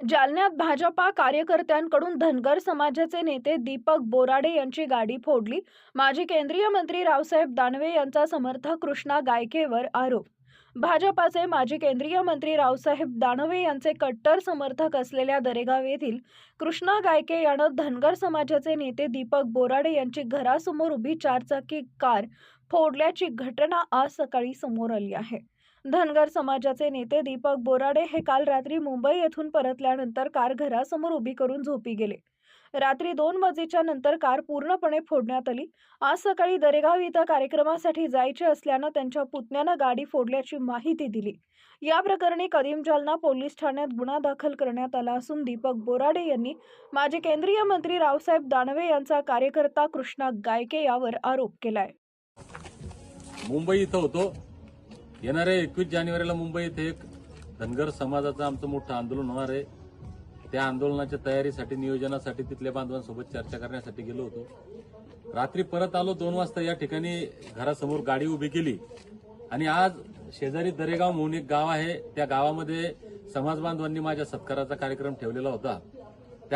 जालन्यात भाजपा कार्यकर्त्यांकडून धनगर समाजाचे नेते दीपक बोराडे यांची गाडी फोडली. माजी केंद्रीय मंत्री रावसाहेब दानवे यांचा समर्थक कृष्णा गायकेवर आरोप. भाजपाचे माजी केंद्रीय मंत्री रावसाहेब दानवे यांचे कट्टर समर्थक असलेल्या दरेगाव येथील कृष्णा गायके यानं धनगर समाजाचे नेते दीपक बोराडे यांची घरासमोर उभी चारचाकी कार फोडल्याची घटना आज सकाळी समोर आली आहे. धनगर समाजाचे नेते दीपक बोराडे हे काल रात्री मुंबई येथून परतल्यानंतर कार घरासमोर उभी करून झोपी गेले. रात्री दोन वाजेच्या नंतर कार पूर्णपणे फोडण्यात आली. आज सकाळी दरेगाव इथं कार्यक्रमासाठी जायचे असल्यानं त्यांच्या पुतण्यानं गाडी फोडल्याची माहिती दिली. या प्रकरणी कदीम जालना पोलीस ठाण्यात गुन्हा दाखल करण्यात आला असून दीपक बोराडे यांनी माजी केंद्रीय मंत्री रावसाहेब दानवे यांचा कार्यकर्ता कृष्णा गायके यावर आरोप केलाय. मुंबई इथं होतो. येणाऱ्या एकवीस जानेवारीला मुंबई इथे एक धनगर समाजाचं आमचं मोठं आंदोलन होणार आहे. त्या आंदोलनाच्या तयारीसाठी नियोजनासाठी तिथल्या बांधवांसोबत चर्चा करण्यासाठी गेलो होतो. रात्री परत आलो दोन वाजता या ठिकाणी घरासमोर गाडी उभी केली. आणि आज शेजारी दरेगाव म्हणून एक गाव आहे. त्या गावामध्ये समाज बांधवांनी माझ्या सत्काराचा कार्यक्रम ठेवलेला होता.